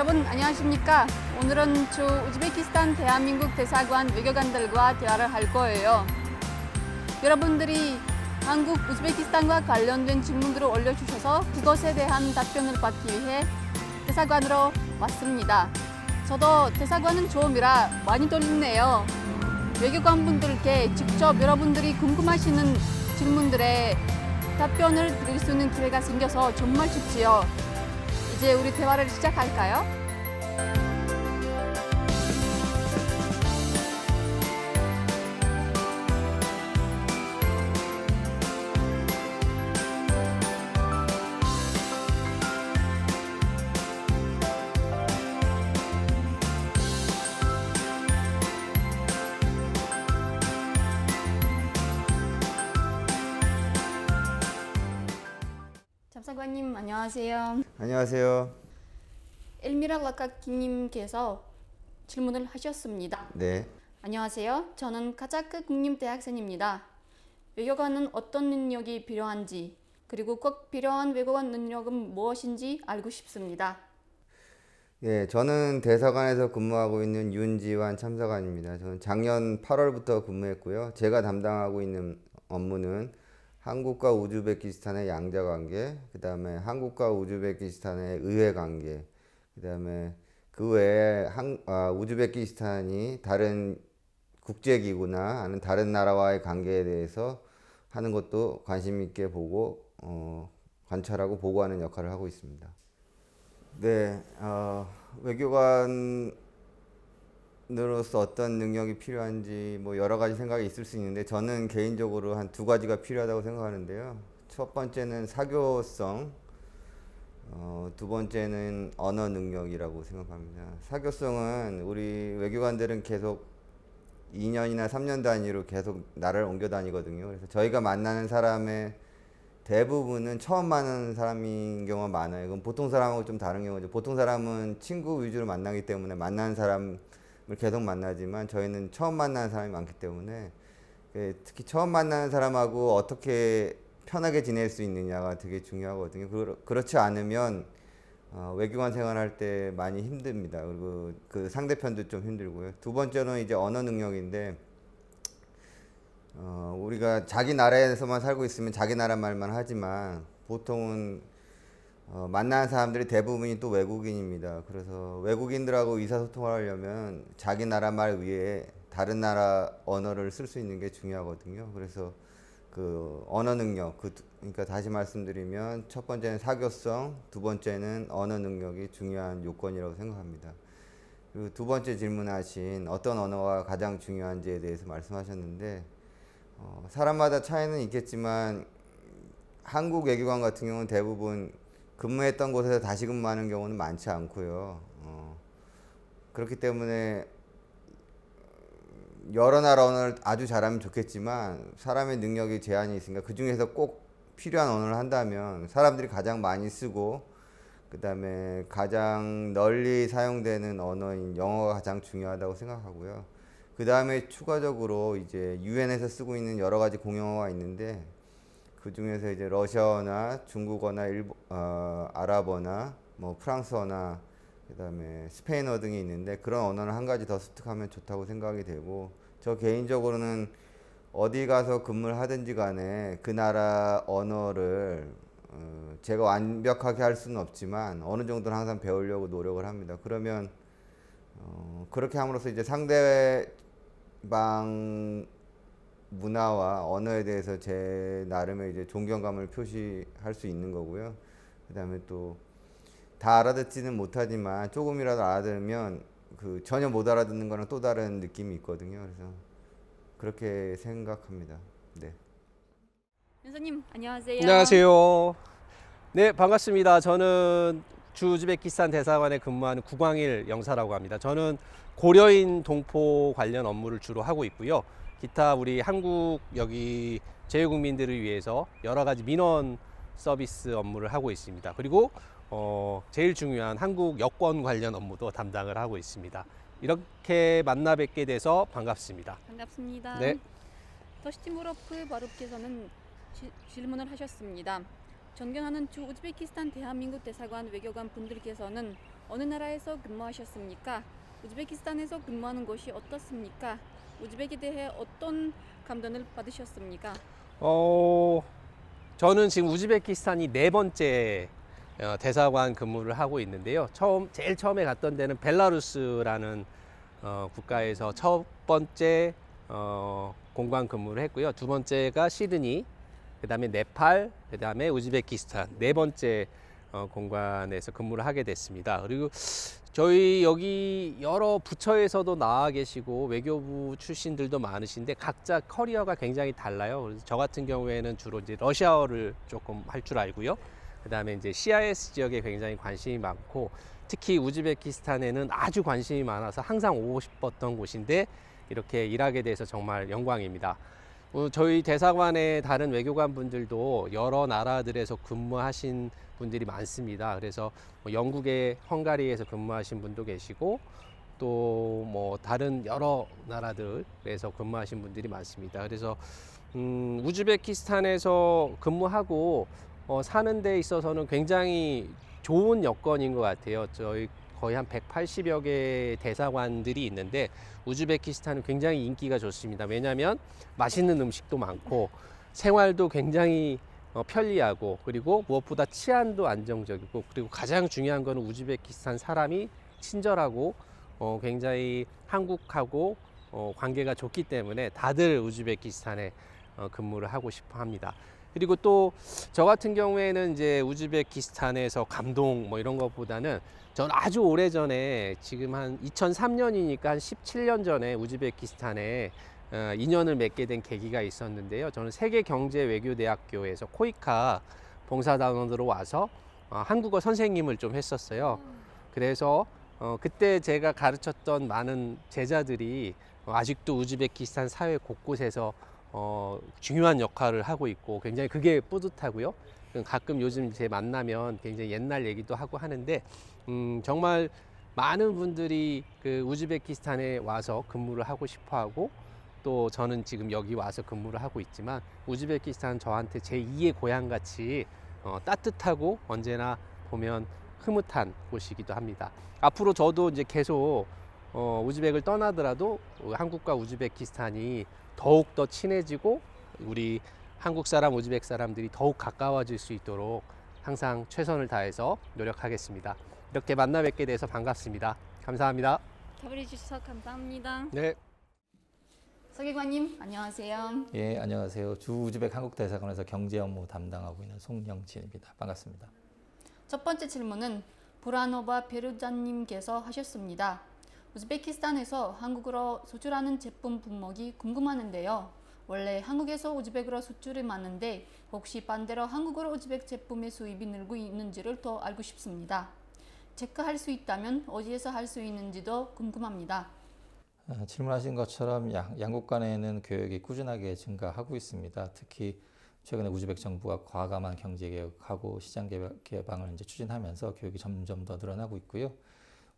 여러분 안녕하십니까? 오늘은 주 우즈베키스탄 대한민국 대사관 외교관들과 대화를 할 거예요. 여러분들이 한국 우즈베키스탄과 관련된 질문들을 올려주셔서 그것에 대한 답변을 받기 위해 대사관으로 왔습니다. 저도 대사관은 처음이라 많이 떨리네요. 외교관분들께 직접 여러분들이 궁금하시는 질문들에 답변을 드릴 수 있는 기회가 생겨서 정말 좋지요. 이제 우리 대화를 시작할까요? 잠사관님 안녕하세요. 안녕하세요. 엘미라 라카키님께서 질문을 하셨습니다. 네. 안녕하세요. 저는 카자크 국립대학생입니다. 외교관은 어떤 능력이 필요한지 그리고 꼭 필요한 외교관 능력은 무엇인지 알고 싶습니다. 예, 저는 대사관에서 근무하고 있는 윤지환 참사관입니다. 저는 작년 8월부터 근무했고요. 제가 담당하고 있는 업무는 한국과 우즈베키스탄의 양자 관계, 그 다음에 한국과 우즈베키스탄의 의회 관계, 그 다음에 그 외에 한, 아, 우즈베키스탄이 다른 국제기구나 아니면 다른 나라와의 관계에 대해서 하는 것도 관심 있게 보고 어, 관찰하고 보고하는 역할을 하고 있습니다. 네, 어, 외교관 으로서 어떤 능력이 필요한지 뭐 여러 가지 생각이 있을 수 있는데 저는 개인적으로 한 두 가지가 필요하다고 생각하는데요. 첫 번째는 사교성, 어, 두 번째는 언어 능력이라고 생각합니다. 사교성은 우리 외교관들은 계속 2년이나 3년 단위로 계속 나라를 옮겨 다니거든요. 그래서 저희가 만나는 사람의 대부분은 처음 만나는 사람인 경우가 많아요. 그건 보통 사람하고 좀 다른 경우죠. 보통 사람은 친구 위주로 만나기 때문에 만나는 사람을 계속 만나지만 저희는 처음 만나는 사람이 많기 때문에 그 특히 처음 만나는 사람하고 어떻게 편하게 지낼 수 있느냐가 되게 중요하거든요. 그렇- 그렇 지 않으면 어, 외교관 생활할 때 많이 힘듭니다. 그리고 그 상대편도 좀 힘들고요. 두 번째는 이제 언어 능력인데 어, 우리가 자기 나라에서만 살고 있으면 자기 나라 말만 하지만 보통은 어, 만나는 사람들이 대부분이 또 외국인입니다. 그래서 외국인들하고 의사소통을 하려면 자기 나라 말 위에 다른 나라 언어를 쓸 수 있는 게 중요하거든요. 그래서 그 언어 능력, 그 두- 그러니까 다시 말씀드리면 첫 번째는 사교성, 두 번째는 언어 능력이 중요한 요건이라고 생각합니다. 그리고 두 번째 질문하신 어떤 언어가 가장 중요한지에 대해서 말씀하셨는데 어, 사람마다 차이는 있겠지만 한국 외교관 같은 경우는 대부분 근무했던 곳에서 다시 근무하는 경우는 많지 않고요. 어, 그렇기 때문에 여러 나라 언어를 아주 잘하면 좋겠지만 사람의 능력이 제한이 있으니까 그 중에서 꼭 필요한 언어를 한다면 사람들이 가장 많이 쓰고 그다음에 가장 널리 사용되는 언어인 영어가 가장 중요하다고 생각하고요. 그 다음에 추가적으로 이제 유엔에서 쓰고 있는 여러 가지 공용어가 있는데 그 중에서 이제 러시아어나 중국어나 일본, 어, 아랍어나 뭐 프랑스어나 그다음에 스페인어 등이 있는데 그런 언어를 한 가지 더 습득하면 좋다고 생각이 되고 저 개인적으로는 어디 가서 근무를 하든지 간에 그 나라 언어를 어, 제가 완벽하게 할 수는 없지만 어느 정도는 항상 배우려고 노력을 합니다. 그러면 어, 그렇게 함으로써 이제 상대방 문화와 언어에 대해서 제 나름의 이제 존경감을 표시할 수 있는 거고요. 그다음에 또 다 알아듣지는 못하지만 조금이라도 알아들으면 그 전혀 못 알아듣는 거랑 또 다른 느낌이 있거든요. 그래서 그렇게 생각합니다. 네. 연사님 안녕하세요. 안녕하세요. 네, 반갑습니다. 저는 주우즈베키스탄 대사관에 근무하는 구광일 영사라고 합니다. 저는 고려인 동포 관련 업무를 주로 하고 있고요. 기타 우리 한국 여기 제외국민들을 위해서 여러 가지 민원 서비스 업무를 하고 있습니다. 그리고 어, 제일 중요한 한국 여권 관련 업무도 담당을 하고 있습니다. 이렇게 만나 뵙게 돼서 반갑습니다. 반갑습니다. 네. 더시티무로프 바룹께서는 지- 질문을 하셨습니다. 존경하는 주 우즈베키스탄 대한민국 대사관 외교관 분들께서는 어느 나라에서 근무하셨습니까? 우즈베키스탄에서 근무하는 곳이 어떻습니까? 우즈벡에 대해 어떤 감동을 받으셨습니까? 어, 저는 지금 우즈베키스탄이 네 번째 어, 대사관 근무를 하고 있는데요. 처음 제일 처음에 갔던 데는 벨라루스라는 어, 국가에서 첫 번째 어, 공관 근무를 했고요. 두 번째가 시드니, 그다음에 네팔, 그다음에 우즈베키스탄 네 번째 어, 공관에서 근무를 하게 됐습니다. 그리고 저희 여기 여러 부처에서도 나와 계시고 외교부 출신들도 많으신데 각자 커리어가 굉장히 달라요. 그래서 저 같은 경우에는 주로 이제 러시아어를 조금 할 줄 알고요. 그다음에 이제 CIS 지역에 굉장히 관심이 많고 특히 우즈베키스탄에는 아주 관심이 많아서 항상 오고 싶었던 곳인데 이렇게 일하게 돼서 정말 영광입니다. 어, 저희 대사관의 다른 외교관 분들도 여러 나라들에서 근무하신 분들이 많습니다. 그래서 뭐 영국의 헝가리에서 근무하신 분도 계시고 또 뭐 다른 여러 나라들에서 근무하신 분들이 많습니다. 그래서 음, 우즈베키스탄에서 근무하고 어, 사는 데 있어서는 굉장히 좋은 여건인 것 같아요. 저희 거의 한 180여 개의 대사관들이 있는데 우즈베키스탄은 굉장히 인기가 좋습니다. 왜냐하면 맛있는 음식도 많고 생활도 굉장히 어, 편리하고 그리고 무엇보다 치안도 안정적이고 그리고 가장 중요한 거는 우즈베키스탄 사람이 친절하고 어, 굉장히 한국하고 어, 관계가 좋기 때문에 다들 우즈베키스탄에 어, 근무를 하고 싶어 합니다. 그리고 또 저 같은 경우에는 이제 우즈베키스탄에서 감동 뭐 이런 것보다는 전 아주 오래 전에 지금 한 2003년이니까 한 17년 전에 우즈베키스탄에 어, 인연을 맺게 된 계기가 있었는데요. 저는 세계경제외교대학교에서 코이카 봉사단원으로 와서 어, 한국어 선생님을 좀 했었어요. 그래서 어, 그때 제가 가르쳤던 많은 제자들이 어, 아직도 우즈베키스탄 사회 곳곳에서 어, 중요한 역할을 하고 있고 굉장히 그게 뿌듯하고요. 가끔 요즘 제 만나면 굉장히 옛날 얘기도 하고 하는데 음, 정말 많은 분들이 그 우즈베키스탄에 와서 근무를 하고 싶어 하고 또 저는 지금 여기 와서 근무를 하고 있지만 우즈베키스탄 저한테 제 2의 고향 같이 어, 따뜻하고 언제나 보면 흐뭇한 곳이기도 합니다. 앞으로 저도 이제 계속 어, 우즈벡을 떠나더라도 한국과 우즈베키스탄이 더욱 더 친해지고 우리 한국 사람, 우즈벡 사람들이 더욱 가까워질 수 있도록 항상 최선을 다해서 노력하겠습니다. 이렇게 만나 뵙게 돼서 반갑습니다. 감사합니다. 답을 해주셔서 감사합니다. 네. 서기관님 안녕하세요. 예, 안녕하세요. 주 우즈벡 한국 대사관에서 경제 업무 담당하고 있는 송영진입니다. 반갑습니다. 첫 번째 질문은 브라노바 베르자님께서 하셨습니다. 우즈베키스탄에서 한국으로 수출하는 제품 품목이 궁금하는데요. 원래 한국에서 우즈벡으로 수출이 많은데 혹시 반대로 한국으로 우즈벡 제품의 수입이 늘고 있는지를 더 알고 싶습니다. 체크할 수 있다면 어디에서 할 수 있는지도 궁금합니다. 어, 질문하신 것처럼 양, 양국 간에는 교역이 꾸준하게 증가하고 있습니다. 특히 최근에 우즈벡 정부가 과감한 경제 개혁하고 시장 개방을 이제 추진하면서 교역이 점점 더 늘어나고 있고요.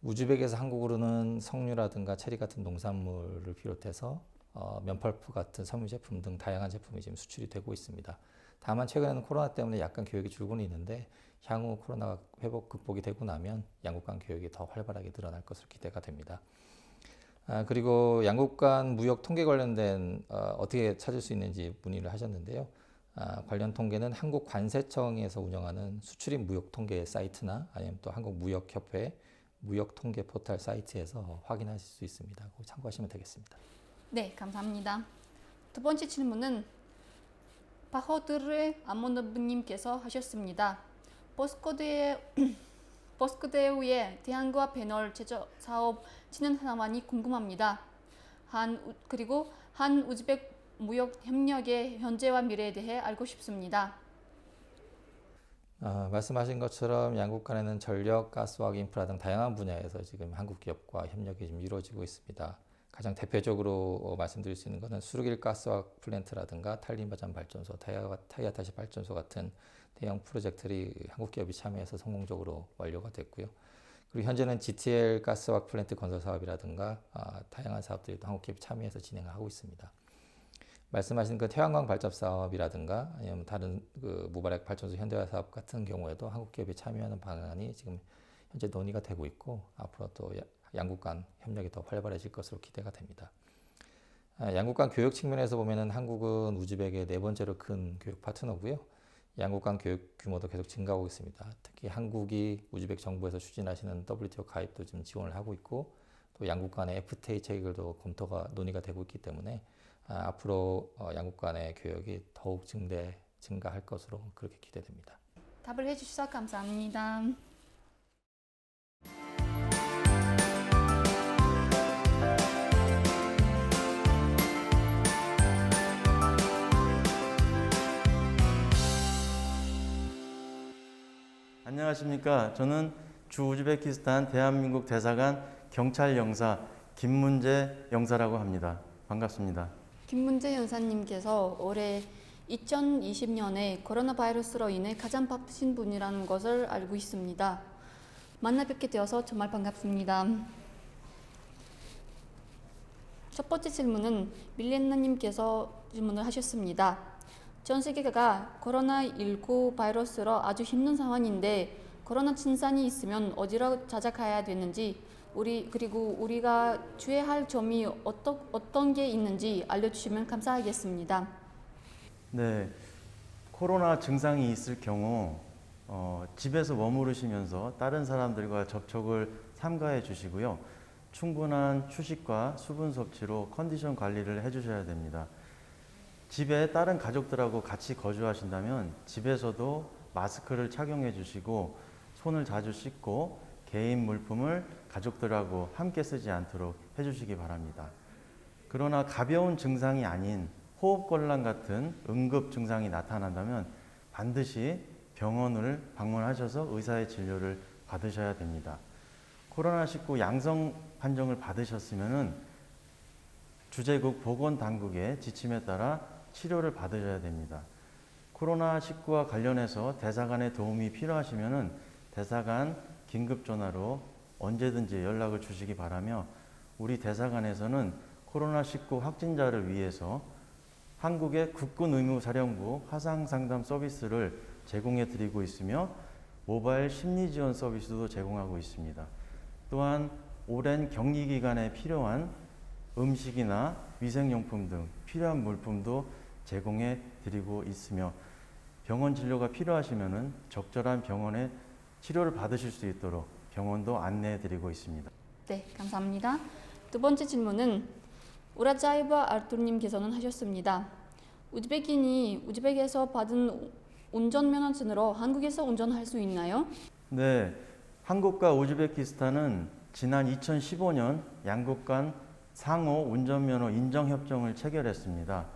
우즈벡에서 한국으로는 석류라든가 체리 같은 농산물을 비롯해서 어, 면펄프 같은 섬유 제품 등 다양한 제품이 지금 수출이 되고 있습니다. 다만 최근에는 코로나 때문에 약간 교역이 줄고는 있는데 향후 코로나가 회복 극복이 되고 나면 양국 간 교역이 더 활발하게 늘어날 것으로 기대가 됩니다. 아, 그리고 양국 간 무역 통계 관련된 어, 어떻게 찾을 수 있는지 문의를 하셨는데요. 아, 관련 통계는 한국 관세청에서 운영하는 수출입 무역 통계 사이트나 아니면 또 한국 무역협회 무역 통계 포털 사이트에서 확인하실 수 있습니다. 참고하시면 되겠습니다. 네, 감사합니다. 두 번째 질문은 바호드르 아모노브님께서 하셨습니다. 버스코드의 버스코드의 대한과 배널 제조 사업 진행 상황이 궁금합니다. 한 우- 그리고 한 우즈벡 무역 협력의 현재와 미래에 대해 알고 싶습니다. 어, 말씀하신 것처럼 양국 간에는 전력, 가스화학 인프라 등 다양한 분야에서 지금 한국 기업과 협력이 좀 이루어지고 있습니다. 가장 대표적으로 어, 말씀드릴 수 있는 것은 수르길 가스화학 플랜트라든가 탈림바잔 발전소, 타이아, 타이아타시 발전소 같은 대형 프로젝트들이 한국 기업이 참여해서 성공적으로 완료가 됐고요. 그리고 현재는 GTL 가스화학 플랜트 건설 사업이라든가 아, 다양한 사업들이 또 한국 기업이 참여해서 진행하고 있습니다. 말씀하신 그 태양광 발전 사업이라든가 아니면 다른 그 무발핵 발전소 현대화 사업 같은 경우에도 한국 기업이 참여하는 방안이 지금 현재 논의가 되고 있고 앞으로 또 야- 양국 간 협력이 더 활발해질 것으로 기대가 됩니다. 아, 양국 간 교육 측면에서 보면은 한국은 우즈벡의 네 번째로 큰 교육 파트너고요. 양국 간 교육 규모도 계속 증가하고 있습니다. 특히 한국이 우즈벡 정부에서 추진하시는 WTO 가입도 지금 지원을 하고 있고 또 양국 간의 FTA 체결도 검토가 논의가 되고 있기 때문에 아, 앞으로 어, 양국 간의 교역이 더욱 증대 증가할 것으로 그렇게 기대됩니다. 답을 해주셔서 감사합니다. 안녕하십니까. 저는 주 우즈베키스탄 대한민국 대사관 경찰 영사 김문재 영사라고 합니다. 반갑습니다. 김문재 연사님께서 올해 2020년에 코로나 바이러스로 인해 가장 바쁘신 분이라는 것을 알고 있습니다. 만나 뵙게 되어서 정말 반갑습니다. 첫 번째 질문은 밀레나님께서 질문을 하셨습니다. 전 세계가 코로나19 바이러스로 아주 힘든 상황인데 코로나 증상이 있으면 어디로 찾아가야 되는지 우리 그리고 우리가 주의할 점이 어떤 어떤 게 있는지 알려주시면 감사하겠습니다. 네. 코로나 증상이 있을 경우 어, 집에서 머무르시면서 다른 사람들과 접촉을 삼가해 주시고요. 충분한 휴식과 수분 섭취로 컨디션 관리를 해 주셔야 됩니다. 집에 다른 가족들하고 같이 거주하신다면 집에서도 마스크를 착용해 주시고 손을 자주 씻고 개인 물품을 가족들하고 함께 쓰지 않도록 해 주시기 바랍니다. 그러나 가벼운 증상이 아닌 호흡곤란 같은 응급 증상이 나타난다면 반드시 병원을 방문하셔서 의사의 진료를 받으셔야 됩니다. 코로나19 양성 판정을 받으셨으면은 주재국 보건당국의 지침에 따라 치료를 받으셔야 됩니다. 코로나19와 관련해서 대사관의 도움이 필요하시면은 대사관 긴급 전화로 언제든지 연락을 주시기 바라며 우리 대사관에서는 코로나19 확진자를 위해서 한국의 국군 의무사령부 화상 상담 서비스를 제공해 드리고 있으며 모바일 심리 지원 서비스도 제공하고 있습니다. 또한 오랜 격리 기간에 필요한 음식이나 위생용품 등 필요한 물품도 제공해 드리고 있으며 병원 진료가 필요하시면은 적절한 병원에 치료를 받으실 수 있도록 병원도 안내해 드리고 있습니다. 네, 감사합니다. 두 번째 질문은 우라자이바 알투님께서는 하셨습니다. 우즈베kin이 우즈벡에서 받은 운전 면허증으로 한국에서 운전할 수 있나요? 네, 한국과 우즈베키스탄은 지난 2015년 양국 간 상호 운전면허 인정 협정을 체결했습니다.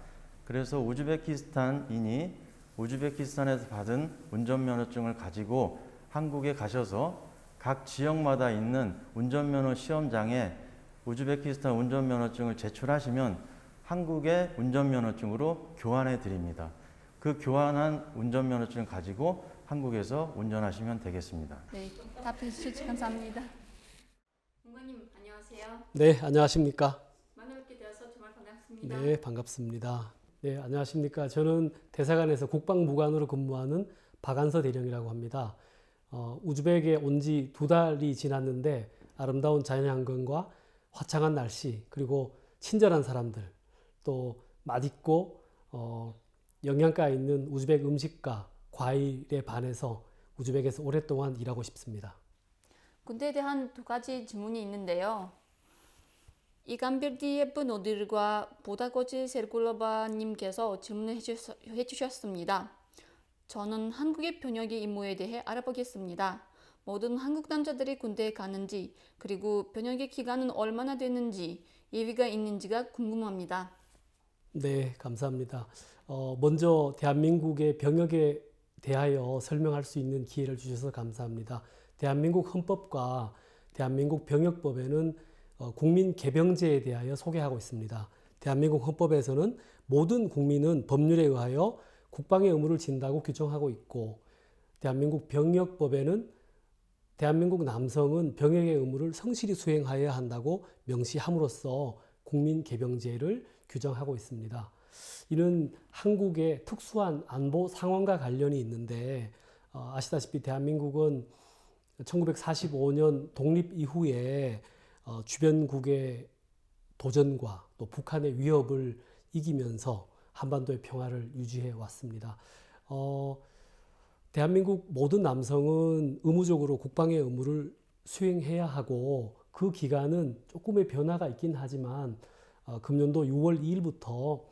그래서 우즈베키스탄인이 우즈베키스탄에서 받은 운전면허증을 가지고 한국에 가셔서 각 지역마다 있는 운전면허 시험장에 우즈베키스탄 운전면허증을 제출하시면 한국의 운전면허증으로 교환해 드립니다. 그 교환한 운전면허증을 가지고 한국에서 운전하시면 되겠습니다. 네, 답해 주셔서 감사합니다. 공관님 안녕하세요. 네, 안녕하십니까? 만나 뵙게 되어서 정말 반갑습니다. 네, 반갑습니다. 네, 안녕하십니까? 저는 대사관에서 국방무관으로 근무하는 박안서 대령이라고 합니다. 어, 우즈벡에 온 지 두 달이 지났는데 아름다운 자연환경과 화창한 날씨 그리고 친절한 사람들 또 맛있고 어, 영양가 있는 우즈벡 음식과 과일에 반해서 우즈벡에서 오랫동안 일하고 싶습니다. 군대에 대한 두 가지 질문이 있는데요. 이간별디예프 노들과 보다거지 세르굴로바님께서 질문을 해주셨, 해주셨습니다. 저는 한국의 병역의 임무에 대해 알아보겠습니다. 모든 한국 남자들이 군대에 가는지 그리고 병역의 기간은 얼마나 되는지 예비가 있는지가 궁금합니다. 네, 감사합니다. 어, 먼저 대한민국의 병역에 대하여 설명할 수 있는 기회를 주셔서 감사합니다. 대한민국 헌법과 대한민국 병역법에는 어, 국민 개병제에 대하여 소개하고 있습니다. 대한민국 헌법에서는 모든 국민은 법률에 의하여 국방의 의무를 진다고 규정하고 있고 대한민국 병역법에는 대한민국 남성은 병역의 의무를 성실히 수행하여야 한다고 명시함으로써 국민 개병제를 규정하고 있습니다. 이는 한국의 특수한 안보 상황과 관련이 있는데 어, 아시다시피 대한민국은 1945년 독립 이후에 어, 주변국의 도전과 또 북한의 위협을 이기면서 한반도의 평화를 유지해 왔습니다. 어, 대한민국 모든 남성은 의무적으로 국방의 의무를 수행해야 하고 그 기간은 조금의 변화가 있긴 하지만 어, 금년도 6월 2일부터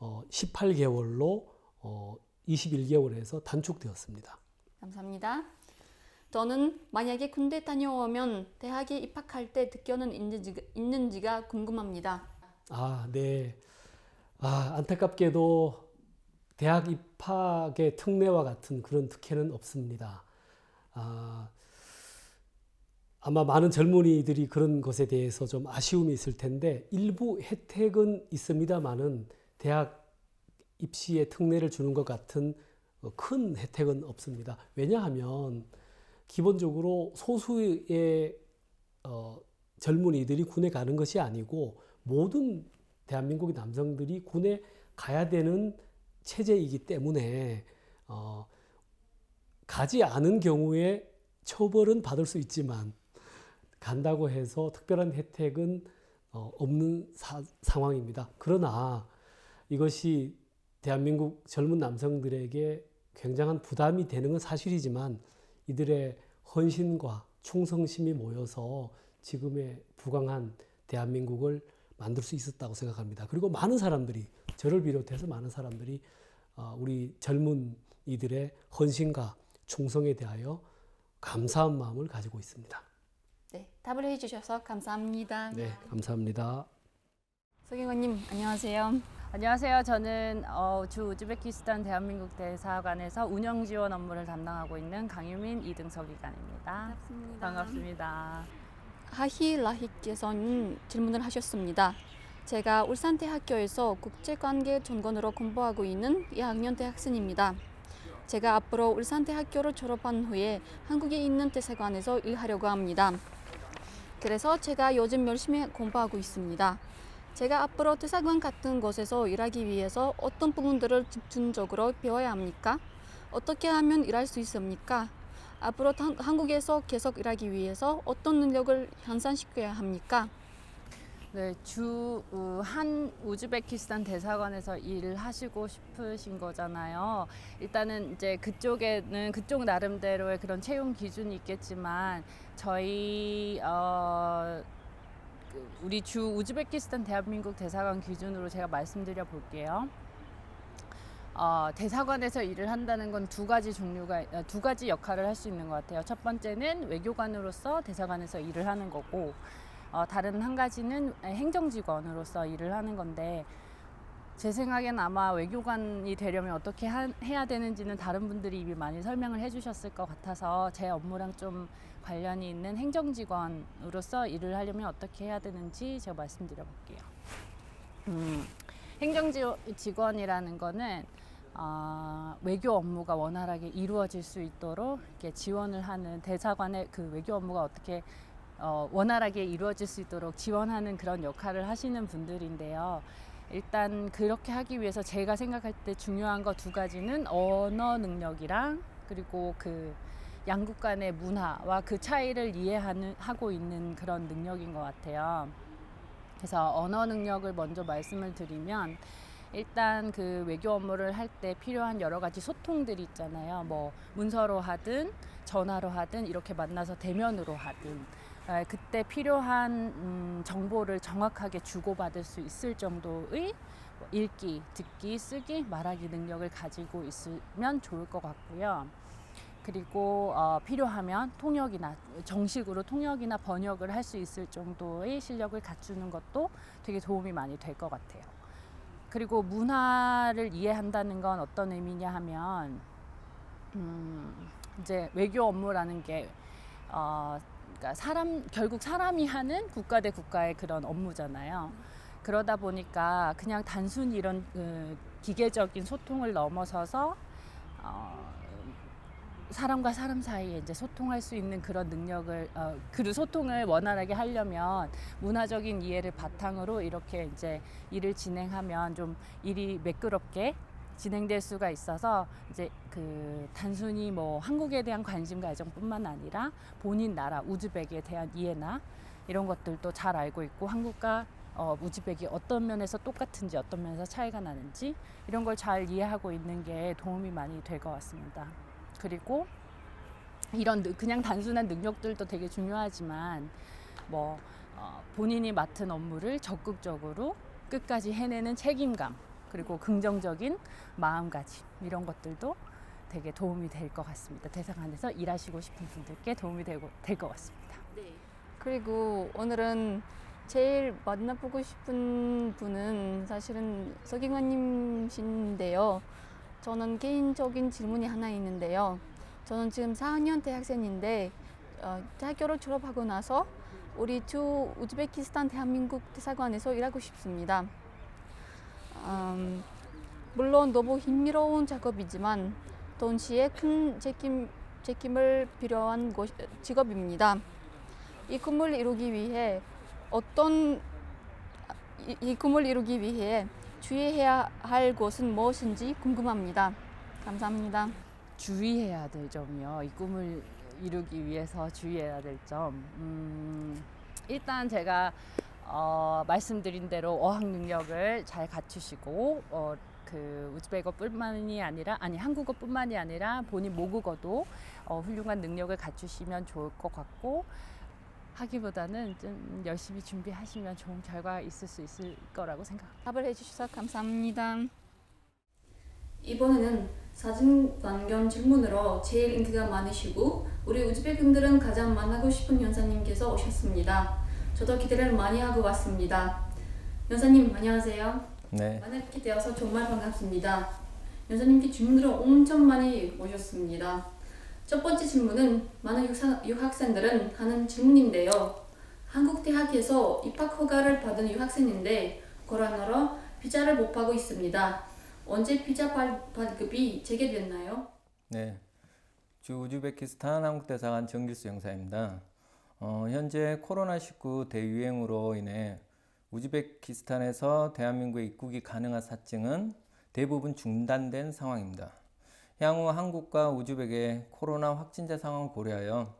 어, 18개월로 어, 21개월에서 단축되었습니다. 감사합니다. 저는 만약에 군대 다녀오면 대학에 입학할 때 특견은 있는지, 있는지가 궁금합니다. 아, 네. 아, 안타깝게도 대학 입학의 특례와 같은 그런 특혜는 없습니다. 아, 아마 많은 젊은이들이 그런 것에 대해서 좀 아쉬움이 있을 텐데 일부 혜택은 있습니다만은 대학 입시에 특례를 주는 것 같은 어, 큰 혜택은 없습니다. 왜냐하면 기본적으로 소수의 어, 젊은이들이 군에 가는 것이 아니고 모든 대한민국의 남성들이 군에 가야 되는 체제이기 때문에 어, 가지 않은 경우에 처벌은 받을 수 있지만 간다고 해서 특별한 혜택은 어, 없는 사- 상황입니다. 그러나 이것이 대한민국 젊은 남성들에게 굉장한 부담이 되는 건 사실이지만 이들의 헌신과 충성심이 모여서 지금의 부강한 대한민국을 만들 수 있었다고 생각합니다. 그리고 많은 사람들이 저를 비롯해서 많은 사람들이 어, 우리 젊은 이들의 헌신과 충성에 대하여 감사한 마음을 가지고 있습니다. 네, 답을 해주셔서 감사합니다. 네, 감사합니다. 서경원님 안녕하세요. 안녕하세요. 저는 어, 주 우즈베키스탄 대한민국 대사관에서 운영 지원 업무를 담당하고 있는 강유민 이등석 기관입니다. 반갑습니다. 하히 라히께서는 질문을 하셨습니다. 제가 울산대학교에서 국제관계 전공으로 공부하고 있는 2학년 대학생입니다. 제가 앞으로 울산대학교를 졸업한 후에 한국에 있는 대사관에서 일하려고 합니다. 그래서 제가 요즘 열심히 공부하고 있습니다. 제가 앞으로 대사관 같은 곳에서 일하기 위해서 어떤 부분들을 집중적으로 배워야 합니까? 어떻게 하면 일할 수 있습니까? 앞으로 한- 한국에서 계속 일하기 위해서 어떤 능력을 향상시켜야 합니까? 네, 주 어, 한 우즈베키스탄 대사관에서 일을 하시고 싶으신 거잖아요. 일단은 이제 그쪽에는 그쪽 나름대로의 그런 채용 기준이 있겠지만 저희 어, 그 우리 주 우즈베키스탄 대한민국 대사관 기준으로 제가 말씀드려 볼게요. 어, 대사관에서 일을 한다는 건 두 가지 종류가 어, 두 가지 역할을 할 수 있는 것 같아요. 첫 번째는 외교관으로서 대사관에서 일을 하는 거고 어, 다른 한 가지는 행정직원으로서 일을 하는 건데 제 생각엔 아마 외교관이 되려면 어떻게 하- 해야 되는지는 다른 분들이 이미 많이 설명을 해주셨을 것 같아서 제 업무랑 좀 관련이 있는 행정직원으로서 일을 하려면 어떻게 해야 되는지 제가 말씀드려 볼게요. 음, 행정직원이라는 거는 어, 외교 업무가 원활하게 이루어질 수 있도록 이렇게 지원을 하는 대사관의 그 외교 업무가 어떻게 어, 원활하게 이루어질 수 있도록 지원하는 그런 역할을 하시는 분들인데요. 일단 그렇게 하기 위해서 제가 생각할 때 중요한 거 두 가지는 언어 능력이랑 그리고 그 양국 간의 문화와 그 차이를 이해하는 하고 있는 그런 능력인 것 같아요. 그래서 언어 능력을 먼저 말씀을 드리면 일단 그 외교 업무를 할 때 필요한 여러 가지 소통들이 있잖아요. 뭐 문서로 하든 전화로 하든 이렇게 만나서 대면으로 하든 아, 그때 필요한 음, 정보를 정확하게 주고받을 수 있을 정도의 뭐 읽기, 듣기, 쓰기, 말하기 능력을 가지고 있으면 좋을 것 같고요. 그리고 어, 필요하면 통역이나 정식으로 통역이나 번역을 할 수 있을 정도의 실력을 갖추는 것도 되게 도움이 많이 될 것 같아요. 그리고 문화를 이해한다는 건 어떤 의미냐 하면 음, 이제 외교 업무라는 게 어, 그러니까 사람 결국 사람이 하는 국가 대 국가의 그런 업무잖아요. 그러다 보니까 그냥 단순히 이런 그 기계적인 소통을 넘어서서 어, 사람과 사람 사이에 이제 소통할 수 있는 그런 능력을 어, 그 소통을 원활하게 하려면 문화적인 이해를 바탕으로 이렇게 이제 일을 진행하면 좀 일이 매끄럽게 진행될 수가 있어서 이제 그 단순히 뭐 한국에 대한 관심 가정뿐만 아니라 본인 나라 우즈벡에 대한 이해나 이런 것들도 잘 알고 있고 한국과 어, 우즈벡이 어떤 면에서 똑같은지 어떤 면에서 차이가 나는지 이런 걸 잘 이해하고 있는 게 도움이 많이 될 것 같습니다. 그리고 이런 느- 그냥 단순한 능력들도 되게 중요하지만 뭐 어, 본인이 맡은 업무를 적극적으로 끝까지 해내는 책임감 그리고 긍정적인 마음가짐 이런 것들도 되게 도움이 될 것 같습니다. 대상 안에서 일하시고 싶은 분들께 도움이 되고 될 것 같습니다. 그리고 오늘은 제일 만나보고 싶은 분은 사실은 서경환님이신데요. 저는 개인적인 질문이 하나 있는데요. 저는 지금 4학년 대학생인데 어, 대학교를 졸업하고 나서 우리 주 우즈베키스탄 대한민국 대사관에서 일하고 싶습니다. 음, 물론 너무 힘들어온 작업이지만 동시에 큰 책임, 책임을 필요한 곳, 직업입니다. 이 꿈을 이루기 위해 어떤 이, 이 꿈을 이루기 위해 주의해야 할 것은 무엇인지 궁금합니다. 감사합니다. 주의해야 될 점이요. 이 꿈을 이루기 위해서 주의해야 될 점. 음, 일단 제가 어, 말씀드린 대로 어학 능력을 잘 갖추시고 어, 그 우즈베거뿐만이 아니라 아니 한국어뿐만이 아니라 본인 모국어도 어, 훌륭한 능력을 갖추시면 좋을 것 같고 하기보다는 좀 열심히 준비하시면 좋은 결과 있을 수 있을 거라고 생각합니다. 답을 해주셔서 감사합니다. 이번에는 사진 관련 질문으로 제일 인기가 많으시고 우리 우즈벡분들은 가장 만나고 싶은 연사님께서 오셨습니다. 저도 기대를 많이 하고 왔습니다. 연사님 안녕하세요. 네. 만나뵙게 되어서 정말 반갑습니다. 연사님께 질문으로 엄청 많이 오셨습니다. 첫 번째 질문은 많은 유사, 유학생들은 하는 질문인데요. 한국 대학에서 입학 허가를 받은 유학생인데 코로나로 비자를 못 받고 있습니다. 언제 비자 발, 발급이 재개됐나요? 네, 주 우즈베키스탄 한국대사관 정길수 영사입니다. 어, 현재 코로나19 대유행으로 인해 우즈베키스탄에서 대한민국에 입국이 가능한 사증은 대부분 중단된 상황입니다. 향후 한국과 우즈벡의 코로나 확진자 상황을 고려하여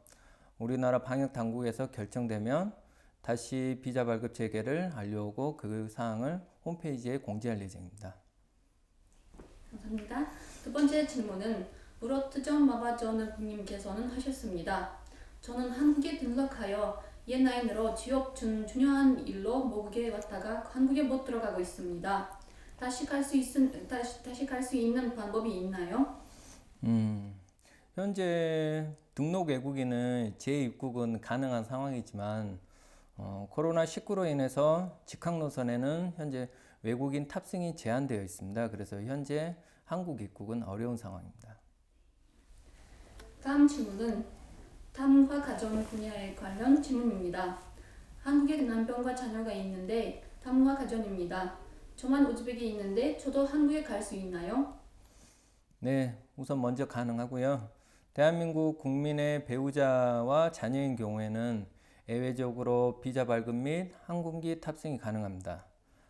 우리나라 방역 당국에서 결정되면 다시 비자 발급 재개를 알려오고 그 사항을 홈페이지에 공지할 예정입니다. 감사합니다. 두 번째 질문은 무로트전 마바전님께서는 하셨습니다. 저는 한국에 등록하여 옛 나이로 취업 중 중요한 일로 모국에 왔다가 한국에 못 들어가고 있습니다. 다시 갈 수 있은 다시 다시 갈 수 있는 방법이 있나요? 음, 현재 등록 외국인은 재입국은 가능한 상황이지만 어, 코로나19로 인해서 직항 노선에는 현재 외국인 탑승이 제한되어 있습니다. 그래서 현재 한국 입국은 어려운 상황입니다. 다음 질문은 탐과 가정 분야에 관련 질문입니다. 한국에 남편과 자녀가 있는데 탐과 가정입니다. 저만 우즈벡에 있는데 저도 한국에 갈 수 있나요? 네, 우선 먼저 가능하고요. 대한민국 국민의 배우자와 자녀인 경우에는 예외적으로 비자 발급 및 항공기 탑승이 가능합니다.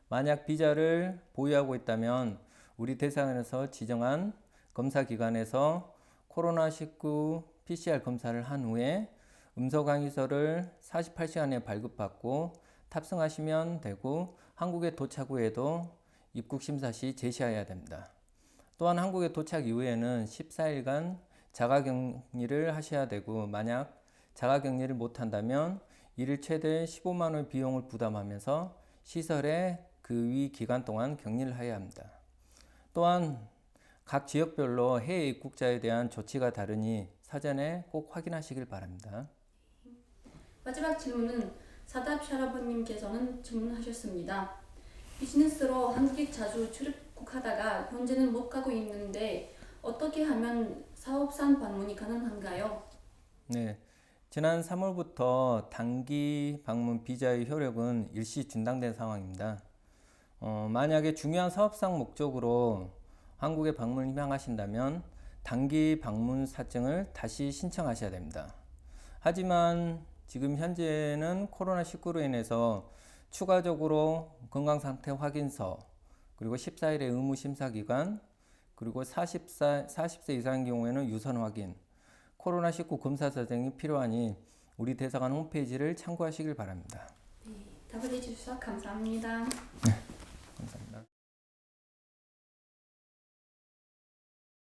만약 비자를 보유하고 있다면 우리 대사관에서 지정한 검사 기관에서 코로나19 PCR 검사를 한 후에 음성 강의서를 48시간에 발급받고 탑승하시면 되고 한국에 도착 후에도 입국 심사 시 제시해야 됩니다. 또한 한국에 도착 이후에는 14일간 자가격리를 하셔야 되고 만약 자가격리를 못한다면 이를 최대 15만 원 비용을 부담하면서 시설에 그 위 기간 동안 격리를 해야 합니다. 또한 각 지역별로 해외 입국자에 대한 조치가 다르니 사전에 꼭 확인하시길 바랍니다. 마지막 질문은 사답 샤라버님께서는 질문하셨습니다. 비즈니스로 한국에 자주 출입국하다가 현재는 못 가고 있는데 어떻게 하면 사업상 방문이 가능한가요? 네. 지난 3월부터 단기 방문 비자의 효력은 일시 중단된 상황입니다. 어, 만약에 중요한 사업상 목적으로 한국에 방문을 희망하신다면 단기 방문 사증을 다시 신청하셔야 됩니다. 하지만 지금 현재는 코로나19로 인해서 추가적으로 건강상태 확인서 그리고 14일의 의무 심사 기간 그리고 40살, 40세 이상인 경우에는 유선 확인, 코로나19 검사 사정이 필요하니 우리 대사관 홈페이지를 참고하시길 바랍니다. 답을 해주셔서 감사합니다.